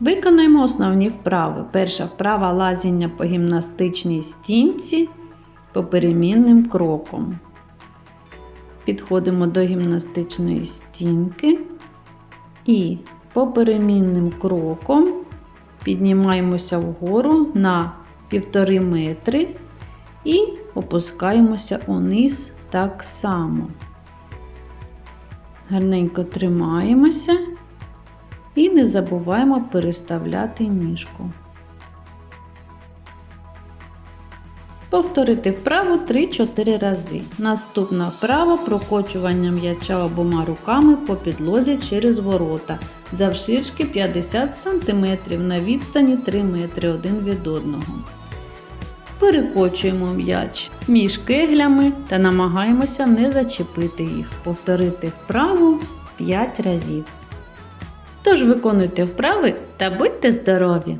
Виконаємо основні вправи. Перша вправа лазіння по гімнастичній стінці поперемінним кроком. Підходимо до гімнастичної стінки і поперемінним кроком піднімаємося вгору на 1,5 метри і опускаємося униз так само. Гарненько тримаємося і не забуваємо переставляти ніжку. Повторити вправу 3-4 рази. Наступна вправа прокочування м'яча обома руками по підлозі через ворота завширшки 50 см на відстані 3 метри один від одного. Перекочуємо м'яч між кеглями та намагаємося не зачепити їх. Повторити вправу 5 разів. Тож виконуйте вправи та будьте здорові!